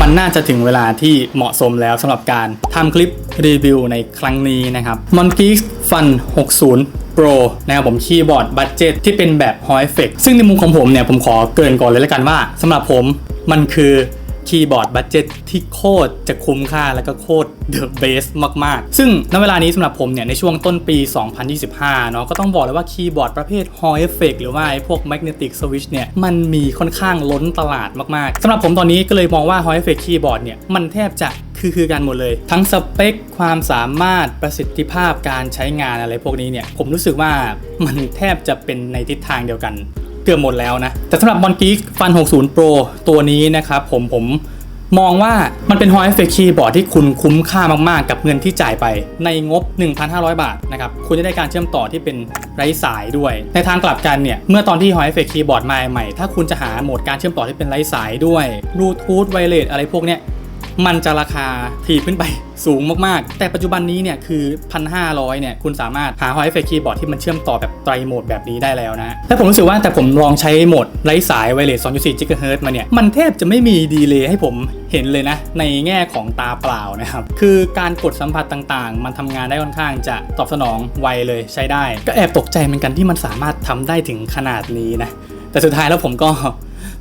มันน่าจะถึงเวลาที่เหมาะสมแล้วสำหรับการทำคลิปรีวิวในครั้งนี้นะครับ m o n k e y Fun 60 Pro นะครับผมคีย์บอร์ดบัตเจ็ตที่เป็นแบบ Hall Effect ซึ่งในมุมของผมเนี่ยผมขอเกินก่อนเลยแล้วกันว่าสำหรับผมมันคือ คีย์บอร์ดบัตเจ็ตที่โคตรจะคุ้มค่าแล้วก็โคตรเดอะเบสมากๆ ซึ่งณเวลานี้สำหรับผมเนี่ย ในช่วงต้นปี 2025 เนาะก็ต้องบอกเลยว่าคีย์บอร์ดประเภท Hall Effect หรือว่าไอ้พวก Magnetic Switch เนี่ย มันมีค่อนข้างล้นตลาดมากๆสำหรับผมตอนนี้ก็เลยมองว่า Hall Effect คีย์บอร์ดเนี่ย มันแทบจะคือคือกันหมดเลย ทั้งสเปคความสามารถประสิทธิภาพการใช้งานอะไรพวกนี้เนี่ย ผมรู้สึกว่ามันแทบจะเป็นในทิศทางเดียวกัน กือบหมดแล้วนะ แต่สำหรับ b o n g e e k Fun 60 Pro ตัวนี้นะครับผมผมมองว่ามันเป็น Hall Effect Keyboard ที่คุณคุ้มค่ามากๆ กับเงินที่จ่ายไปในงบ 1,500 บาทนะครับ คุณจะได้การเชื่อมต่อที่เป็นไร้สายด้วย ในทางกลับกันเนี่ย เมื่อตอนที่ Hall Effect Keyboard มาใหม่ ถ้าคุณจะหาโหมดการเชื่อมต่อที่เป็นไร้สายด้วย Bluetooth Wireless อะไรพวกเนี้ย มันจะราคาถีบขึ้นไปสูงมากๆ แต่ปัจจุบันนี้เนี่ยคือ 1,500เนี่ยคุณสามารถหา Hall Effect Keyboard ที่มันเชื่อมต่อแบบไตรโหมดแบบนี้ได้แล้วนะและผมรู้สึกว่าแต่ผมลองใช้โหมดไร้สาย Wireless 2.4 GHz มาเนี่ย มันแทบจะไม่มีดีเลย์ให้ผมเห็นเลยนะ ในแง่ของตาเปล่านะครับ คือการกดสัมผัสต่างๆ มันทำงานได้ค่อนข้างจะตอบสนองไวเลยใช้ได้ ก็แอบตกใจเหมือนกันที่มันสามารถทำได้ถึงขนาดนี้นะแต่สุดท้ายแล้วผมก็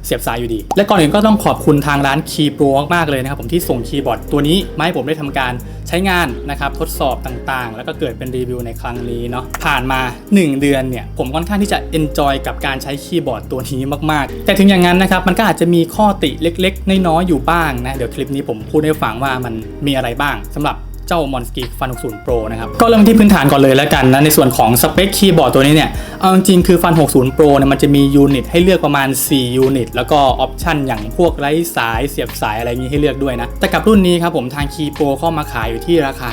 เสียบสายอยู่ดี และก่อนอื่นก็ต้องขอบคุณทางร้านคีย์โปรมากๆเลยนะครับผมที่ส่งคีย์บอร์ดตัวนี้มาให้ผมได้ทำการใช้งานนะครับทดสอบต่างๆ แล้วก็เกิดเป็นรีวิวในครั้งนี้เนาะผ่านมา 1 เดือนเนี่ยผมค่อนข้างที่จะ enjoy กับการใช้คีย์บอร์ดตัวนี้มากๆ แต่ถึงอย่างนั้นนะครับมันก็อาจจะมีข้อติเล็ก ๆ น้อยๆอยู่บ้างนะเดี๋ยวคลิปนี้ผมพูดให้ฟังว่ามันมีอะไรบ้างสำหรับ เจ้า m o n s k i Fun 60 Pro นะครับก็เริ่มที่พื้นฐานก่อนเลยแล้วกันนะในส่วนของสเปคคีย์บอร์ดตัวนี้เนี่ยเอาจริงคือ Fun 60 Pro เนี่ยมันจะมียูนิตให้เลือกประมาณ 4 ยูนิต แล้วก็ออปชันอย่างพวกไร้สายเสียบสายอะไรนี้ให้เลือกด้วยนะแต่กับรุ่นนี้ครับผมทางคีย์โปรเข้ามาขายอยู่ที่ราคา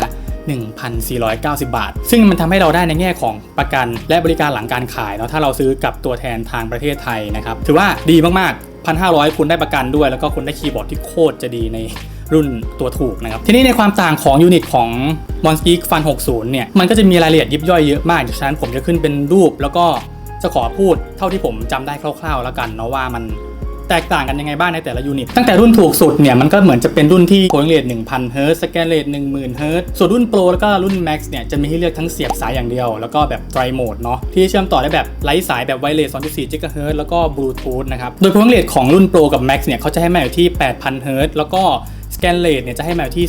1,490 บาท ซึ่งมันทำให้เราได้ในแง่ของประกันและบริการหลังการขายเนาะถ้าเราซื้อกับตัวแทนทางประเทศไทยนะครับถือว่าดีมากๆ 1,500 คุณได้ประกันด้วย แล้วก็คุณได้คีย์บอร์ดที่โคตรจะดีใน รุ่นตัวถูกนะครับ ทีนี้ในความต่างของยูนิตของ m o n s g e e k Fun 60 เนี่ย มันก็จะมีรายละเอียดยิบย่อยเยอะมากฉะนั้นผมจะขึ้นเป็นรูป แล้วก็จะขอพูดเท่าที่ผมจำได้คร่าวๆ แล้วกันเนาะว่ามันแตกต่างกันยังไงบ้างในแต่ละยูนิต ตั้งแต่รุ่นถูกสุดเนี่ยมันก็เหมือนจะเป็นรุ่นที่โค l งเรท1,000เฮิร์ตสแกนเรท10,000เฮิร์ตส่วนรุ่นโปรแล้วก็รุ่น Max เนี่ยจะมีให้เลือกทั้งเสียบสายอย่างเดียว แล้วก็แบบไตรโหมดเนาะที่เชื่อมต่อได้แบบไร้สายแบบไวเลส2.4 GHz แล้วก็บลูทูธนะครับ โดยโคงเรทของรุ่นโปรกับ Max เนี่ยเขาจะให้มาอยู่ที่8,000เฮิร์ตแล้วก็ แกนเลทเนี่ยจะให้มาที่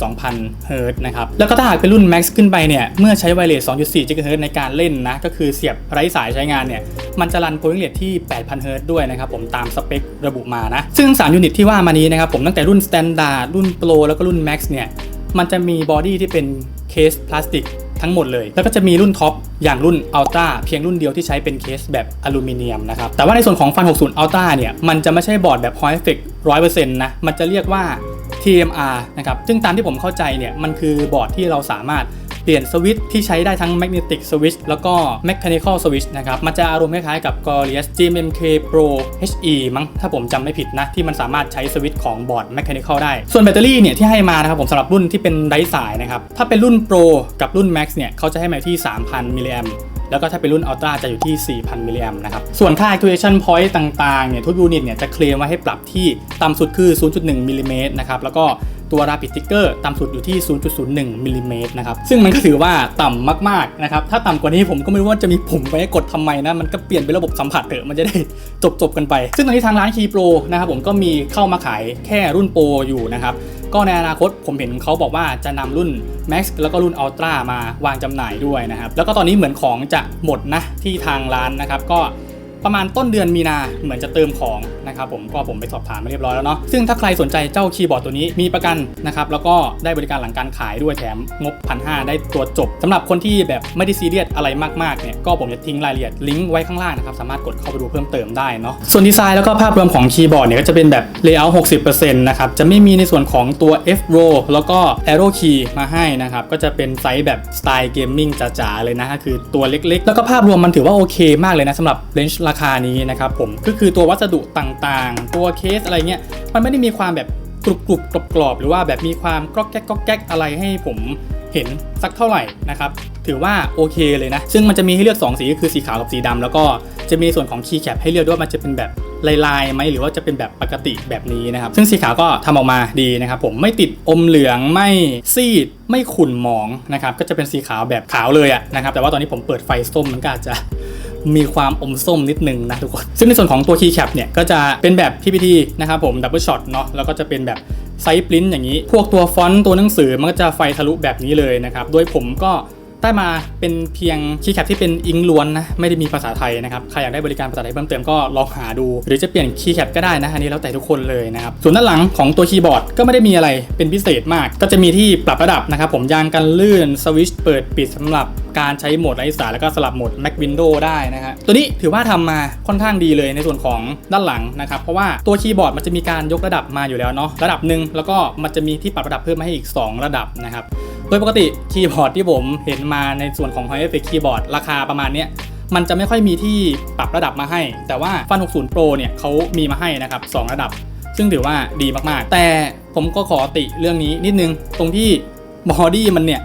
32,000เฮิร์ตนะครับ แล้วก็ถ้าหากเป็นรุ่น Max ขึ้นไปเนี่ย เมื่อใช้ไวเลส2.4 GHz ในการเล่นนะ ก็คือเสียบไร้สายใช้งานเนี่ย มันจะรันโพลิงเลทที่ 8,000เฮิร์ตด้วยนะครับผมตามสเปคระบุมานะ ซึ่ง 3 ยูนิตที่ว่ามานี้นะครับผมตั้งแต่รุ่น Standard รุ่น Pro แล้วก็รุ่น Max เนี่ย มันจะมีบอดี้ที่เป็นเคสพลาสติกทั้งหมดเลย แล้วก็จะมีรุ่นท็อปอย่างรุ่น Ultra เพียงรุ่นเดียวที่ใช้เป็นเคสแบบอลูมิเนียมนะครับ แต่ว่าในส่วนของ Fun 60 Ultra เนี่ย มันจะไม่ใช่บอร์ดแบบ Hall Effect 100%นะ มันจะเรียกว่า TMR นะครับซึ่งตามที่ผมเข้าใจเนี่ยมันคือบอร์ดที่เราสามารถ เปลี่ยนสวิตช์ที่ใช้ได้ทั้ง Magnetic Switch แล้วก็ Mechanical Switch นะครับ มันจะอารมณ์คล้ายๆกับ Glorious GMMK Pro HE มั้งถ้าผมจำไม่ผิดนะ ที่มันสามารถใช้สวิตช์ของบอร์ด Mechanical ได้ ส่วนแบตเตอรี่เนี่ยที่ให้มานะครับผมสำหรับรุ่นที่เป็นไร้สายนะครับถ้าเป็นรุ่น Pro กับรุ่น Max เนี่ยเขาจะให้มาที่ 3,000มิลลิแอมแล้วก็ถ้าเป็นรุ่น Ultra จะอยู่ที่ 4,000 มิลลิแอมนะครับ ส่วนค่า actuation point ต่าง ๆ เนี่ย ทุกยูนิตเนี่ย จะเคลมว่าให้ปรับที่ต่ำสุดคือ 0.1 มิลลิเมตรนะครับ แล้วก็ ตัว Rapid Trigger ต่ำสุดอยู่ที่ 0.01มิลลิเมตรนะครับ ซึ่งมันก็ถือว่าต่ำมากๆนะครับ ถ้าต่ำกว่านี้ผมก็ไม่รู้ว่าจะมีปุ่มไปให้กดทำไมนะ มันก็เปลี่ยนเป็นระบบสัมผัสเถอะ มันจะได้จบๆกันไป ซึ่งตอนนี้ทางร้าน Key Pro นะครับผมก็มีเข้ามาขายแค่รุ่น Pro อยู่นะครับก็ในอนาคตผมเห็นเขาบอกว่าจะนำรุ่น Max แล้วก็รุ่น Ultra มาวางจำหน่ายด้วยนะครับ แล้วก็ตอนนี้เหมือนของจะหมดนะที่ทางร้านนะครับ ก็ ประมาณต้นเดือนมีนาเหมือนจะเติมของนะครับผมก็ผมไปสอบถามมาเรียบร้อยแล้วเนาะซึ่งถ้าใครสนใจเจ้าคีย์บอร์ดตัวนี้มีประกันนะครับแล้วก็ได้บริการหลังการขายด้วยแถมงบพันหได้ตัวจบสำหรับคนที่แบบไม่ได้ซีเรียสอะไรมากๆเนี่ยก็ผมจะทิ้งรายละเอียดลิงก์ไว้ข้างล่างนะครับสามารถกดเข้าไปดูเพิ่มเติมได้เนาะส่วนดีไซน์แล้วก็ภาพรวมของคีย์บอร์ดเนี่ยก็จะเป็นแบบ layout 60%นะครับจะไม่มีในส่วนของตัว F row แล้วก็ arrow key มาให้นะครับก็จะเป็นไซส์แบบสไตล์เกมมิ่งจ๋าๆเลยนะคือตัวเล็กๆ แล้วก็ภาพรวมมันถือว่าโอเค มากเลยนะสำหรับเลนส์ราคานี้นะครับผมก็คือตัววัสดุต่างๆ ตัวเคสอะไรเงี้ยมันไม่ได้มีความแบบกรุบกรุบกรอบกรอบๆหรือว่าแบบมีความกรอกแก๊กกรอกแก๊กอะไรให้ผมเห็นสักเท่าไหร่นะครับถือว่าโอเคเลยนะ ซึ่งมันจะมีให้เลือก 2 สีก็คือสีขาวกับสีดำแล้วก็จะมีส่วนของคีย์แคปให้เลือกด้วยมันจะเป็นแบบลายๆไหมหรือว่าจะเป็นแบบปกติแบบนี้นะครับ ซึ่งสีขาวก็ทำออกมาดีนะครับ ผมไม่ติดอมเหลืองไม่ซีด ไม่ขุ่นหมองนะครับก็จะเป็นสีขาวแบบขาวเลยอะนะครับแต่ว่าตอนนี้ผมเปิดไฟส้มมันก็อาจจะ มีความอมส้มนิดนึงนะทุกคน ซึ่งในส่วนของตัวคีย์แคปเนี่ยก็จะเป็นแบบ PPT นะครับผมดับเบิลช็อตเนาะแล้วก็จะเป็นแบบไซส์ปริ้นอย่างนี้ พวกตัวฟอนต์ตัวหนังสือมันก็จะไฟทะลุแบบนี้เลยนะครับ โดยผมก็ ได้มาเป็นเพียง keycap ที่เป็นอิงล้วนนะไม่ได้มีภาษาไทยนะครับใครอยากได้บริการภาษาไทยเพิ่มเติมก็ลองหาดู หรือจะเปลี่ยน keycap ก็ได้นะอันนี้แล้วแต่ทุกคนเลยนะครับส่วนด้านหลังของตัวคีย์บอร์ดก็ไม่ได้มีอะไรเป็นพิเศษมาก ก็จะมีที่ปรับระดับนะครับผมยางกันลื่นสวิตช์เปิดปิดสำหรับการใช้โหมดไร้สายแล้วก็สลับโหมด Mac Windows ได้นะฮะตัวนี้ถือว่าทำมาค่อนข้างดีเลยในส่วนของด้านหลังนะครับเพราะว่าตัวคีย์บอร์ดมันจะมีการยกระดับมาอยู่แล้วเนาะระดับหนึ่งแล้วก็มันจะมีที่ปรับระดับเพิ่มมาให้อีก 2 ระดับนะครับ ดยปกติคีย์บอร์ดที่ผมเห็นมาในส่วนของ High Effect Keyboard ราคาประมาณเนี้ยมันจะไม่ค่อยมีที่ปรับระดับมาให้ แต่ว่า Fun 60 Pro เนี่ยเขามีมาให้นะครับ 2 ระดับ ซึ่งถือว่าดีมากๆ แต่ผมก็ขอติเรื่องนี้นิดนึง ตรงที่บอดี้มันเนี่ย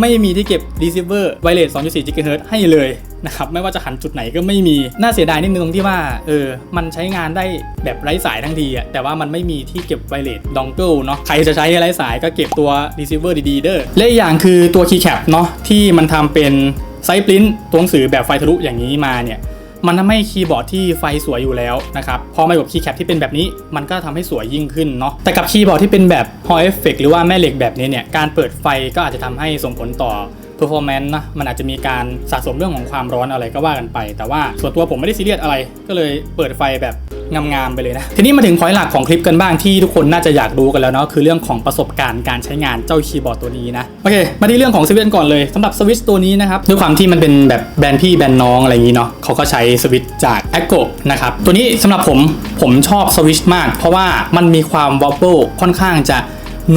ไม่มีที่เก็บ receiver wireless 2.4 GHz ให้เลย นะครับไม่ว่าจะหันจุดไหนก็ไม่มี น่าเสียดายนิดนึงตรงที่ว่าเออมันใช้งานได้แบบไร้สายทั้งทีอะแต่ว่ามันไม่มีที่เก็บ wireless dongle เนาะใครจะใช้ไร้สายก็เก็บตัว receiver ดีๆเด้อและอีกอย่างคือตัว keycap เนาะที่มันทำเป็นไซส์ปริ้นตัวหนังสือแบบไฟทะลุอย่างนี้มาเนี่ยมันทำให้คีย์บอร์ดที่ไฟสวยอยู่แล้วนะครับพอมากับคีย์แคปที่เป็นแบบนี้มันก็ทำให้สวยยิ่งขึ้นเนาะแต่กับคีย์บอร์ดที่เป็นแบบ Hall Effect หรือว่าแม่เหล็กแบบนี้เนี่ยการเปิดไฟก็อาจจะทำให้ส่งผลต่อ performance นะมันอาจจะมีการสะสมเรื่องของความร้อนอะไรก็ว่ากันไป แต่ว่าส่วนตัวผมไม่ได้ซีเรียสอะไร ก็เลยเปิดไฟแบบงามๆไปเลยนะ ทีนี้มาถึงพอยต์หลักของคลิปกันบ้างที่ทุกคนน่าจะอยากรู้กันแล้วเนาะคือเรื่องของประสบการณ์การใช้งานเจ้าคีย์บอร์ดตัวนี้นะ โอเค มาที่เรื่องของสวิตก่อนเลยสำหรับสวิตช์ตัวนี้นะครับ ด้วยความที่มันเป็นแบบแบรนด์พี่แบรนด์น้องอะไรอย่างนี้เนาะเขาก็ใช้สวิตช์จาก a g o นะครับ ตัวนี้สำหรับผมผมชอบสวิตช์มาก เพราะว่ามันมีความวอบเบิลค่อนข้างจะ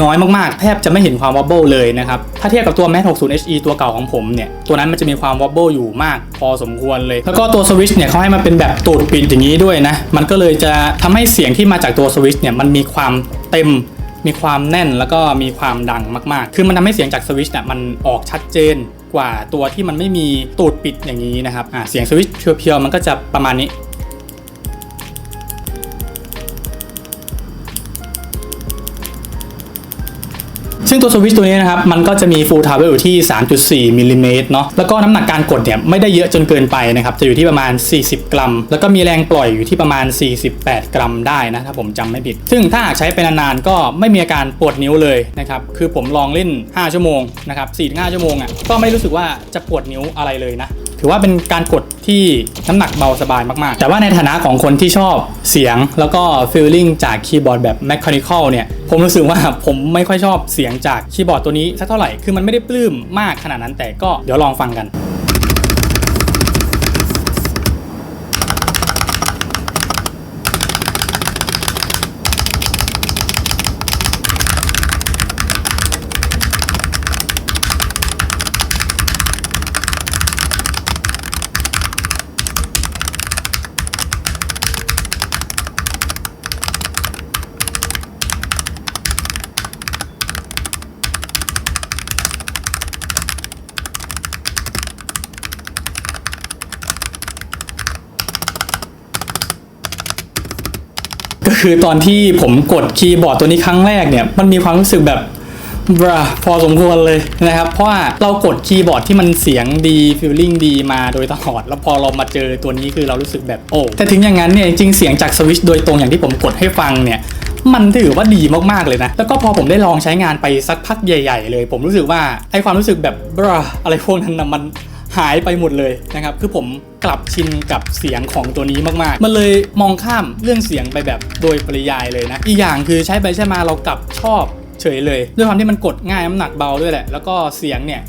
น้อยมากๆ แทบจะไม่เห็นความวอบเบิลเลยนะครับ ถ้าเทียบกับตัว Mat 60 HE ตัวเก่าของผมเนี่ย ตัวนั้นมันจะมีความวอบเบิลอยู่มากพอสมควรเลย แล้วก็ตัวสวิชเนี่ยเขาให้มาเป็นแบบตูดปิดอย่างนี้ด้วยนะ มันก็เลยจะทำให้เสียงที่มาจากตัวสวิชเนี่ยมันมีความเต็มมีความแน่นแล้วก็มีความดังมากๆ คือมันทำให้เสียงจากสวิชเนี่ยมันออกชัดเจนกว่าตัวที่มันไม่มีตูดปิดอย่างนี้นะครับ อ่าเสียงสวิช์เพียวๆมันก็จะประมาณนี้ ซึ่งตัวสวิตช์ตัวนี้นะครับ มันก็จะมี full tower อยู่ที่ 3.4มิลลิเมตรเนาะแล้วก็น้ำหนักการกดเนี่ยไม่ได้เยอะจนเกินไปนะครับ จะอยู่ที่ประมาณ 40 กรัม แล้วก็มีแรงปล่อยอยู่ที่ประมาณ 48 กรัมได้นะถ้าผมจำไม่ผิด ซึ่งถ้าหากใช้ไปนานๆก็ไม่มีอาการปวดนิ้วเลยนะครับคือผมลองเล่น 5 ชั่วโมงนะครับ4-5 ชั่วโมงอะก็ไม่รู้สึกว่าจะปวดนิ้วอะไรเลยนะ ถือว่าเป็นการกดที่น้ำหนักเบาสบายมาก ๆ แต่ว่าในฐานะของคนที่ชอบเสียงแล้วก็ฟีลลิ่งจากคีย์บอร์ดแบบแมชชีนิคอลเนี่ย ผมรู้สึกว่าผมไม่ค่อยชอบเสียงจากคีย์บอร์ดตัวนี้สักเท่าไหร่ คือมันไม่ได้ปลื้มมากขนาดนั้นแต่ก็เดี๋ยวลองฟังกัน ก็คือตอนที่ผมกดคีย์บอร์ดตัวนี้ครั้งแรกเนี่ยมันมีความรู้สึกแบบบราพอสมควรเลยนะครับ เพราะว่าเรากดคีย์บอร์ดที่มันเสียงดีฟีลลิ่งดีมาโดยตลอด แล้วพอเรามาเจอตัวนี้คือเรารู้สึกแบบโอ้แต่ถึงอย่างนั้นเนี่ยจริงเสียงจากสวิชโดยตรงอย่างที่ผมกดให้ฟังเนี่ยมันถือว่าดีมากๆเลยนะ แล้วก็พอผมได้ลองใช้งานไปสักพักใหญ่ ๆ เลย ผมรู้สึกว่าไอความรู้สึกแบบบราอะไรพวกนั้นนะมัน หายไปหมดเลยนะครับ คือผมกลับชินกับเสียงของตัวนี้มากๆ มันเลยมองข้ามเรื่องเสียงไปแบบโดยปริยายเลยนะ อีกอย่างคือใช้ไปใช้มาเรากลับชอบเฉยเลย ด้วยความที่มันกดง่ายน้ำหนักเบาด้วยแหละ แล้วก็เสียงเนี่ย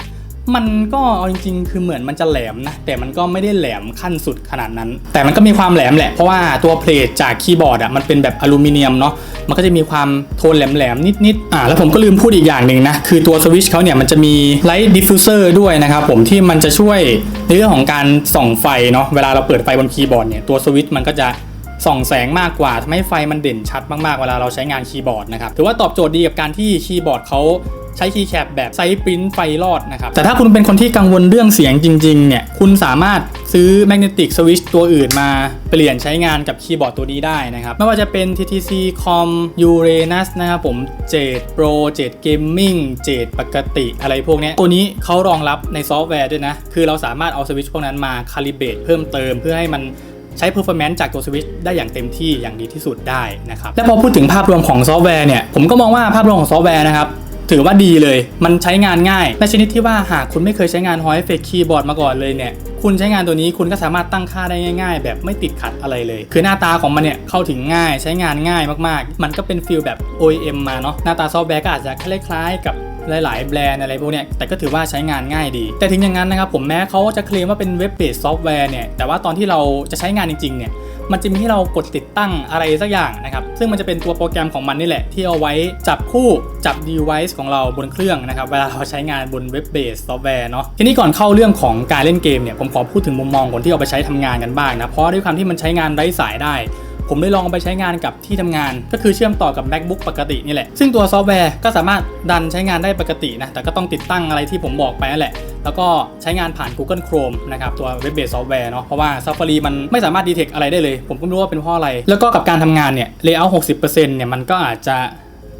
มันก็เอาจริงๆ คือเหมือนมันจะแหลมนะ แต่มันก็ไม่ได้แหลมขั้นสุดขนาดนั้น แต่มันก็มีความแหลมแหละ เพราะว่าตัวเพลทจากคีย์บอร์ดอะมันเป็นแบบอลูมิเนียมเนาะ มันก็จะมีความโทนแหลมๆ นิดๆ อ่าแล้วผมก็ลืมพูดอีกอย่างหนึ่งนะ คือตัวสวิชเขาเนี่ยมันจะมีไลท์ดิฟฟิวเซอร์ด้วยนะครับผมที่มันจะช่วยในเรื่องของการส่องไฟเนาะ เวลาเราเปิดไฟบนคีย์บอร์ดเนี่ยตัวสวิชมันก็จะส่องแสงมากกว่าทำให้ไฟมันเด่นชัดมากๆ เวลาเราใช้งานคีย์บอร์ดนะครับ ถือว่าตอบโจทย์ดีกับการที่คีย์บอร์ดเขา ใช้คีย์แคปแบบไซส์ปริ้นไฟรอดนะครับ แต่ถ้าคุณเป็นคนที่กังวลเรื่องเสียงจริงๆ เนี่ย คุณสามารถซื้อ Magnetic Switch ตัวอื่นมาเปลี่ยนใช้งานกับคีย์บอร์ดตัวนี้ได้นะครับ ไม่ว่าจะเป็น TTC Com Uranus นะครับผม Jade Pro Jade Gaming Jade ปกติอะไรพวกเนี้ยตัวนี้เขารองรับในซอฟต์แวร์ด้วยนะ คือเราสามารถเอาสวิตช์พวกนั้นมาคาลิเบตเพิ่มเติมเพื่อให้มันใช้ performance จากตัวสวิตช์ได้อย่างเต็มที่อย่างดีที่สุดได้นะครับ และพอพูดถึงภาพรวมของซอฟต์แวร์เนี่ย ผมก็มองว่าภาพรวมของซอฟต์แวร์นะครับ ถือว่าดีเลย มันใช้งานง่าย ในชนิดที่ว่าหากคุณไม่เคยใช้งาน Hall Effect Keyboard มาก่อนเลยเนี่ย คุณใช้งานตัวนี้คุณก็สามารถตั้งค่าได้ง่าย ๆ แบบไม่ติดขัดอะไรเลย คือหน้าตาของมันเนี่ยเข้าถึงง่ายใช้งานง่ายมากๆ มันก็เป็นฟิลแบบ OEM มาเนาะ หน้าตาซอฟต์แวร์ก็อาจจะคล้ายๆกับหลาย ๆ แบรนด์อะไรพวกเนี้ยแต่ก็ถือว่าใช้งานง่ายดี แต่ถึงอย่างนั้นนะครับผมแม้เขาจะเคลมว่าเป็นเว็บเบสซอฟต์แวร์เนี่ยแต่ว่าตอนที่เราจะใช้งานจริงๆเนี่ย มันจะมีให้เรากดติดตั้งอะไรสักอย่างนะครับซึ่งมันจะเป็นตัวโปรแกรมของมันนี่แหละ ที่เอาไว้จับคู่จับ device ของเราบนเครื่องนะครับเวลาเราใช้งานบนเว็บเบสซอฟต์แวร์เนาะทีนี้ก่อนเข้าเรื่องของการเล่นเกมเนี่ยผมขอพูดถึงมุมมองคนที่เอาไปใช้ทำงานกันบ้างนะเพราะด้วยความที่มันใช้งานไร้สายได้ ผมได้ลองไปใช้งานกับที่ทำงาน ก็คือเชื่อมต่อกับ macbook ปกตินี่แหละ ซึ่งตัวซอฟต์แวร์ก็สามารถดันใช้งานได้ปกตินะ แต่ก็ต้องติดตั้งอะไรที่ผมบอกไปนั่นแหละ แล้วก็ใช้งานผ่าน Google Chrome นะครับ ตัว Web Based Software เนาะ เพราะว่า Safari มันไม่สามารถ detect อะไรได้เลย ผมก็ไม่รู้ว่าเป็นเพราะอะไร แล้วก็กับการทำงานเนี่ย layout 60%เนี่ยมันก็อาจจะ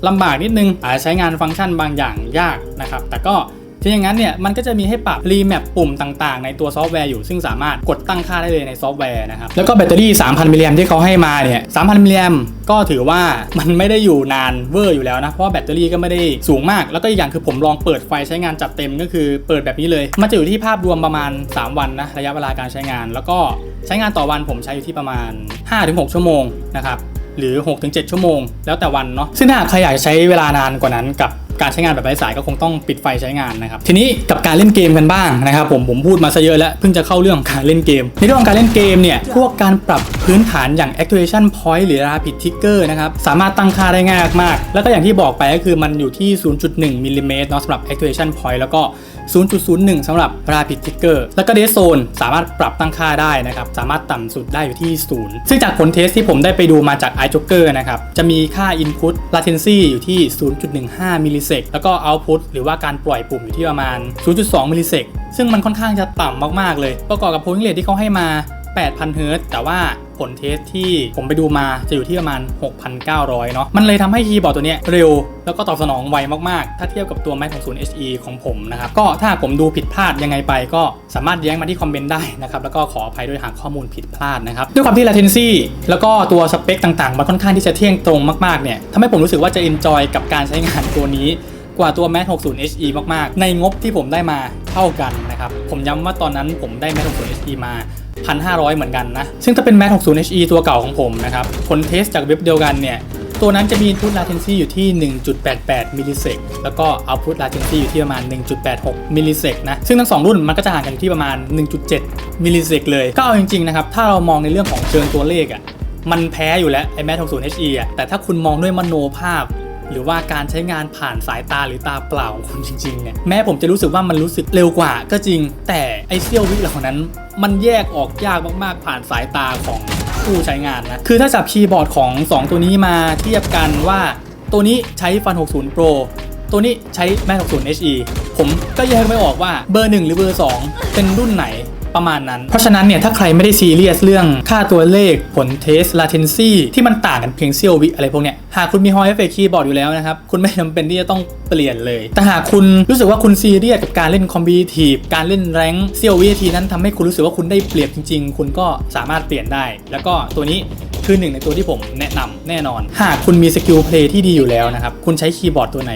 ลำบากนิดนึงอาจจะใช้งานฟังก์ชันบางอย่างยากนะครับ แต่ก็ ถ้าอย่างนั้นเนี่ยมันก็จะมีให้ปรับรีแมปปุ่มต่างๆ ในตัวซอฟต์แวร์อยู่ ซึ่งสามารถกดตั้งค่าได้เลยในซอฟต์แวร์นะครับแล้วก็แบตเตอรี่ 3,000 มิลลิแอมที่เขาให้มาเนี่ย 3,000 มิลลิแอมก็ถือว่ามันไม่ได้อยู่นานเวอร์อยู่แล้วนะ เพราะแบตเตอรี่ก็ไม่ได้สูงมาก แล้วก็อีกอย่างคือผมลองเปิดไฟใช้งานจัดเต็มก็คือเปิดแบบนี้เลย มันจะอยู่ที่ภาพรวมประมาณ 3 วันนะระยะเวลาการใช้งาน แล้วก็ใช้งานต่อวันผมใช้อยู่ที่ประมาณ 5-6 ชั่วโมงนะครับหรือ 6-7 ชั่วโมง แล้วแต่วันเนาะซึ่งถ้าหากใครอยากใช้เวลานานกว่านั้นกับ การใช้งานแบบไร้สายก็คงต้องปิดไฟใช้งานนะครับทีนี้กับการเล่นเกมกันบ้างนะครับผมผมพูดมาซะเยอะแล้วเพิ่งจะเข้าเรื่องของการเล่นเกม ในเรื่องของการเล่นเกมเนี่ยพวกการปรับพื้นฐานอย่าง actuation point หรือ rapid trigger นะครับสามารถตั้งค่าได้ง่ายมาก แล้วก็อย่างที่บอกไปก็คือมันอยู่ที่ 0.1มิลลิเมตรเนาะสำหรับ actuation point แล้วก็ 0.01สำหรับ rapid trigger แล้วก็เดสโซนสามารถปรับตั้งค่าได้นะครับ สามารถต่ำสุดได้อยู่ที่ 0 ซึ่งจากผลเทสที่ผมได้ไปดูมาจาก iJoker นะครับ จะมีค่า input latency อยู่ที่ 0.15 มิลลิเซกแล้วก็ output หรือว่าการปล่อยปุ่มอยู่ที่ประมาณ 0.2 มิลลิเซกซึ่งมันค่อนข้างจะต่ำมากๆเลย ประกอบกับ polling rate ที่เขาให้มา 8,000เฮิร์ตแต่ว่าผลเทสที่ผมไปดูมาจะอยู่ที่ประมาณ 6,900 เนาะ มันเลยทำให้คีย์บอร์ดตัวเนี้ยเร็ว แล้วก็ตอบสนองไวมาก ๆ ถ้าเทียบกับตัว Mac ของ0 HE ของผมนะครับ ก็ถ้าผมดูผิดพลาดยังไงไปก็สามารถแย้งมาที่คอมเมนต์ได้นะครับ แล้วก็ขออภัยด้วยหากข้อมูลผิดพลาดนะครับ ด้วยความที่ latency แล้วก็ตัวสเปคต่างๆ มันค่อนข้างที่จะเที่ยงตรงมาก ๆ เนี่ยทำให้ผมรู้สึกว่าจะ enjoy กับการใช้งานตัวนี้กว่าตัว Mac 60 HE มาก ๆ ในงบที่ผมได้มาเท่ากันนะครับ ผมย้ำว่าตอนนั้นผมได้ Mac 60 HE มา 1,500 เหมือนกันนะ ซึ่งถ้าเป็น Mac 60 HE ตัวเก่าของผมนะครับ ผลเทสจากเว็บเดียวกันเนี่ย ตัวนั้นจะมี input latency อยู่ที่ 1.88 มิลลิเซกแล้วก็ output latency อยู่ที่ประมาณ 1.86 มิลลิเซกนะ ซึ่งทั้งสองรุ่นมันก็จะห่างกันที่ประมาณ 1.7 มิลลิเซกเลย ก็เอาจริง ๆ นะครับ ถ้าเรามองในเรื่องของเชิงตัวเลขอะ่ะมันแพ้อยู่แล้วไอ้ Mac 60 HE อะแต่ถ้าคุณมองด้วยมโนภาพ หรือว่าการใช้งานผ่านสายตาหรือตาเปล่าของคุณจริงๆเนี่ยแม้ผมจะรู้สึกว่ามันรู้สึกเร็วกว่าก็จริง แต่ไอเซี่ยววิเหล่านั้น มันแยกออกยากมากๆผ่านสายตาของผู้ใช้งานนะคือถ้าจับคีย์บอร์ดของ 2 ตัวนี้มาเทียบกันว่า ตัวนี้ใช้ฟัน 60 Pro ตัวนี้ใช้ Mac 60 HE ผมก็แยกไม่ออกว่าเบอร์ 1 หรือเบอร์ 2 เป็นรุ่นไหน ประมาณนั้น เพราะฉะนั้นเนี่ยถ้าใครไม่ได้ซีเรียสเรื่องค่าตัวเลขผลเทส latency ที่มันต่างกันเพียงเสี้ยววิอะไรพวกเนี้ยหากคุณมี Hall Effect Keyboard อยู่แล้วนะครับ คุณไม่จำเป็นที่จะต้องเปลี่ยนเลย แต่หากคุณรู้สึกว่าคุณซีเรียสกับการเล่น competitive การเล่นแรงเสี้ยววิทีนั้นทำให้คุณรู้สึกว่าคุณได้เปรียบจริง ๆ คุณก็สามารถเปลี่ยนได้ แล้วก็ตัวนี้คือหนึ่งในตัวที่ผมแนะนำแน่นอน หากคุณมีสกิลเพลย์ที่ดีอยู่แล้วนะครับ คุณใช้คีย์บอร์ดตัวไหน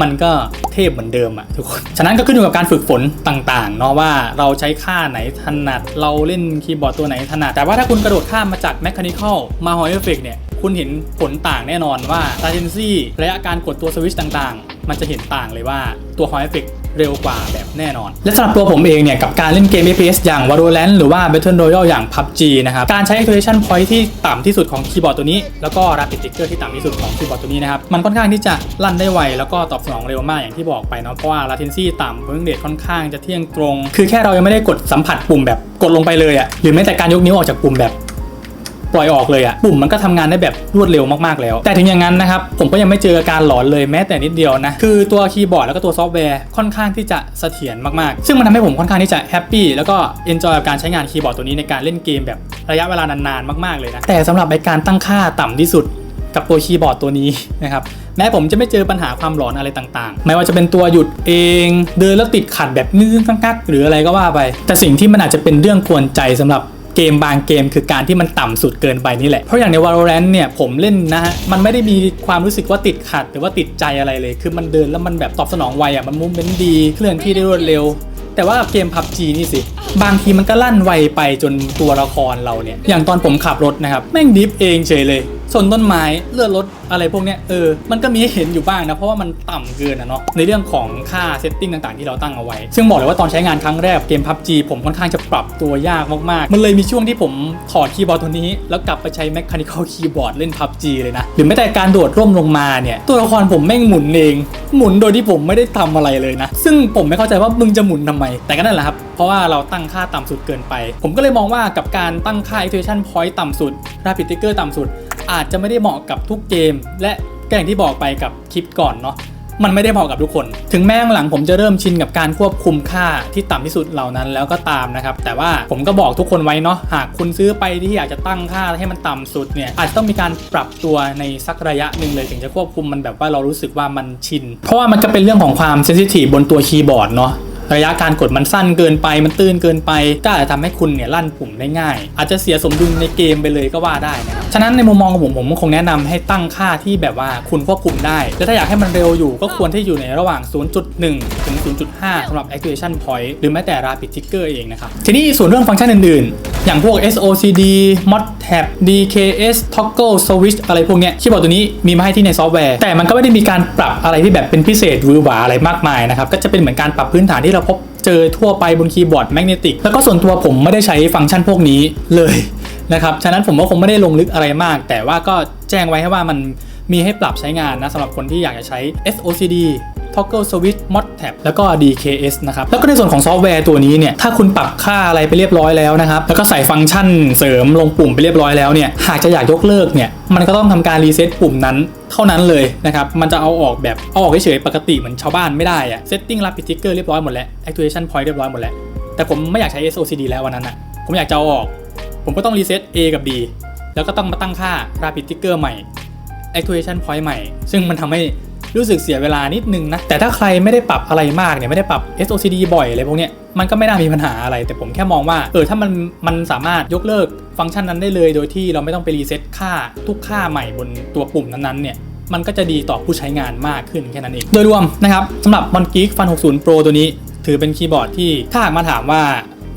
มันก็เทพเหมือนเดิมอะทุกคน ฉะนั้นก็ขึ้นอยู่กับการฝึกฝนต่างๆเนาะว่าเราใช้ค่าไหนถนัดเราเล่นคีย์บอร์ดตัวไหนถนัด แต่ว่าถ้าคุณกระโดดข้ามมาจากแมคคานิคอลมาฮอร์นเฟิกเนี่ย คุณเห็นผลต่างแน่นอนว่า latency ระยะการกดตัวสวิตช์ต่างๆ มันจะเห็นต่างเลยว่าตัว Hall Effect เร็วกว่าแบบแน่นอน และสำหรับตัวผมเองเนี่ย กับการเล่นเกม FPS อย่าง Valorant หรือว่า Battle Royale อย่าง PUBG นะครับ การใช้ actuation point ที่ต่ำที่สุดของคีย์บอร์ดตัวนี้ แล้วก็ rapid trigger ที่ต่ำที่สุดของคีย์บอร์ดตัวนี้นะครับ มันค่อนข้างที่จะลั่นได้ไว แล้วก็ตอบสนองเร็วมากอย่างที่บอกไปเนาะเพราะว่า latency ต่ำ frame rate ค่อนข้างจะเที่ยงตรง คือแค่เรายังไม่ได้กดสัมผัสปุ่มแบบกดลงไปเลยอะหรือแม้แต่การยกนิ้วออกจากปุ่มแบบ ปล่อยออกเลยอะปุ่มมันก็ทำงานได้แบบรวดเร็วมากๆแล้ว แต่ถึงอย่างนั้นนะครับผมก็ยังไม่เจออาการหลอนเลยแม้แต่นิดเดียวนะคือตัวคีย์บอร์ดแล้วก็ตัวซอฟต์แวร์ค่อนข้างที่จะเสถียรมากๆ ซึ่งมันทำให้ผมค่อนข้างที่จะแฮปปี้แล้วก็เอนจอยกับการใช้งานคีย์บอร์ดตัวนี้ในการเล่นเกมแบบระยะเวลานานๆมากๆเลยนะแต่สำหรับในการตั้งค่าต่ำที่สุดกับตัวคีย์บอร์ดตัวนี้นะครับแม้ผมจะไม่เจอปัญหาความหลอนอะไรต่างๆ ไม่ว่าจะเป็นตัวหยุดเอง เดินแล้วติดขัดแบบงื้อกักๆหรืออะไรก็ว่าไป แต่สิ่งที่มันอาจจะเป็นเรื่องกวนใจสำหรับ เกมบางเกมคือการที่มันต่ำสุดเกินไปนี่แหละ เพราะอย่างใน Valorant เนี่ยผมเล่นนะฮะ มันไม่ได้มีความรู้สึกว่าติดขัด หรือว่าติดใจอะไรเลย คือมันเดินแล้วมันแบบตอบสนองไวอะมันมูฟเมนต์ดี เคลื่อนที่ได้รวดเร็ว แต่ว่าเกม PUBG นี่สิ บางทีมันก็ลั่นไวไปจนตัวละครเราเนี่ยอย่างตอนผมขับรถนะครับแม่งดิฟเองเฉยเลย ชนต้นไม้เลื่อนรถอะไรพวกเนี้ยเออมันก็มีให้เห็นอยู่บ้างนะ เพราะว่ามันต่ำเกินอะเนาะในเรื่องของค่าเซตติ้งต่างๆที่เราตั้งเอาไว้ ซึ่งบอกเลยว่าตอนใช้งานครั้งแรกเกม PUBG ผมค่อนข้างจะปรับตัวยากมากๆ มันเลยมีช่วงที่ผมถอดคีย์บอร์ดตัวนี้ แล้วกลับไปใช้ Mechanical Keyboard เล่น PUBG เลยนะ หรือแม้แต่การโดดร่มลงมาเนี่ย ตัวละครผมแม่งหมุนเอง หมุนโดยที่ผมไม่ได้ทำอะไรเลยนะ ซึ่งผมไม่เข้าใจว่ามึงจะหมุนทำไม แต่ก็นั่นแหละครับ เพราะว่าเราตั้งค่าต่ำสุดเกินไป ผมก็เลยมองว่ากับการตั้งค่า iteration point ต่ำสุด rapid trigger ต่ำสุด อาจจะไม่ได้เหมาะกับทุกเกม และก็อย่างที่บอกไปกับคลิปก่อนเนาะมันไม่ได้เหมาะกับทุกคน ถึงแม้หลังผมจะเริ่มชินกับการควบคุมค่าที่ต่ำที่สุดเหล่านั้นแล้วก็ตามนะครับ แต่ว่าผมก็บอกทุกคนไว้เนาะ หากคุณซื้อไปที่อยากจะตั้งค่าให้มันต่ำสุดเนี่ย อาจจะต้องมีการปรับตัวในสักระยะหนึ่งเลยถึงจะควบคุมมันแบบว่าเรารู้สึกว่ามันชิน เพราะว่ามันก็เป็นเรื่องของความเซนซิทีฟบนตัวคีย์บอร์ดเนาะ ระยะการกดมันสั้นเกินไปมันตื้นเกินไป ก็อาจจะทำให้คุณเนี่ยลั่นปุ่มได้ง่าย อาจจะเสียสมดุลในเกมไปเลยก็ว่าได้นะครับฉะนั้นในมุมมองของผมผมคงแนะนำให้ตั้งค่าที่แบบว่าคุณควบคุมได้ และถ้าอยากให้มันเร็วอยู่ก็ควรที่อยู่ในระหว่าง 0.1 ถึง 0.5สำหรับ activation point หรือแม้แต่ rapid trigger เองนะครับทีนี้ส่วนเรื่องฟังก์ชันอื่นๆ อย่างพวก SOCD mod tab DKS toggle switch อะไรพวกเนี้ยคีย์บอร์ดตัวนี้มีมาให้ที่ในซอฟต์แวร์แต่มันก็ไม่ได้มีการปรับอะไรที่แบบเป็นพิเศษหวือหวาอะไรมากมายนะครับก็จะเป็นเหมือนการปรับพื้นฐานที่เราพบเจอทั่วไปบนคีย์บอร์ดแมกเนติกแล้วก็ส่วนตัวผมไม่ได้ใช้ฟังก์ชันพวกนี้เลยนะครับ ฉะนั้นผมก็คงไม่ได้ลงลึกอะไรมาก แต่ว่าก็แจ้งไว้ให้ว่ามันมีให้ปรับใช้งานนะสำหรับคนที่อยากจะใช้ SOCD Toggle Switch Mod Tab แล้วก็ DKS นะครับ แล้วก็ในส่วนของซอฟต์แวร์ตัวนี้เนี่ย ถ้าคุณปรับค่าอะไรไปเรียบร้อยแล้วนะครับ แล้วก็ใส่ฟังก์ชันเสริมลงปุ่มไปเรียบร้อยแล้วเนี่ย หากจะอยากยกเลิกเนี่ย มันก็ต้องทำการรีเซ็ตปุ่มนั้นเท่านั้นเลยนะครับ มันจะเอาออกแบบเอาออกเฉยๆปกติเหมือนชาวบ้านไม่ได้อะ Setting Rapid Trigger เรียบร้อยหมดแล้ว Activation Point เรียบร้อยหมดแล้ว แต่ผมไม่อยากใช้ SOCD แล้ววันนั้นอะผมอยากจะเอาออก ผมก็ต้องรีเซ็ต A กับ B แล้วก็ต้องมาตั้งค่า Rapid Trigger ใหม่ Actuation Point ใหม่ ซึ่งมันทำให้ รู้สึกเสียเวลานิดนึงนะ แต่ถ้าใครไม่ได้ปรับอะไรมากเนี่ยไม่ได้ปรับ SOCD บ่อยอะไรพวกเนี้ยมันก็ไม่น่ามีปัญหาอะไร แต่ผมแค่มองว่าเออถ้ามันมันสามารถยกเลิกฟังก์ชันนั้นได้เลย โดยที่เราไม่ต้องไปรีเซ็ตค่าทุกค่าใหม่บนตัวปุ่มนั้นๆเนี่ยมันก็จะดีต่อผู้ใช้งานมากขึ้นแค่นั้นเอง โดยรวมนะครับสำหรับ m o n g e e k Fun 60 Pro ตัวนี้ ถือเป็นคีย์บอร์ดที่ถ้าหากมาถามว่า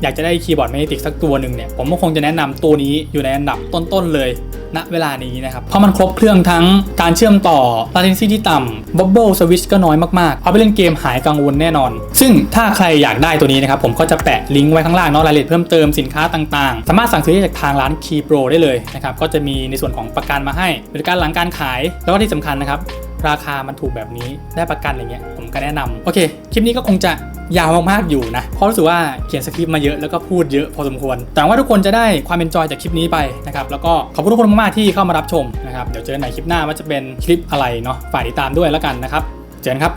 อยากจะได้คีย์บอร์ดแมกเนติกสักตัวหนึ่งเนี่ยผมก็คงจะแนะนำตัวนี้อยู่ในอันดับต้นๆเลยณเวลานี้นะครับ เพราะมันครบเครื่องทั้งการเชื่อมต่อ latency ที่ต่ำ bubble switch ก็น้อยมากๆ เอาไปเล่นเกมหายกังวลแน่นอน ซึ่งถ้าใครอยากได้ตัวนี้นะครับ ผมก็จะแปะลิงก์ไว้ข้างล่างเนาะรายละเอียดเพิ่มเติมสินค้าต่างๆ สามารถสั่งซื้อได้จากทางร้าน Key Pro ได้เลยนะครับ ก็จะมีในส่วนของประกันมาให้บริการหลังการขาย แล้วก็ที่สำคัญนะครับราคามันถูกแบบนี้ได้ประกันอย่างเงี้ยผมก็แนะนำโอเคคลิปนี้ก็คงจะ ยาวมากๆอยู่นะเพราะรู้สึกว่าเขียนสคริปต์มาเยอะแล้วก็พูดเยอะพอสมควร แต่ว่าทุกคนจะได้ความเป็นจอยจากคลิปนี้ไปนะครับแล้วก็ขอบคุณทุกคนมากๆที่เข้ามารับชมนะครับเดี๋ยวเจอกันใหม่คลิปหน้าว่าจะเป็นคลิปอะไรเนาะฝากติดตามด้วยแล้วกันนะครับ เจอกันครับ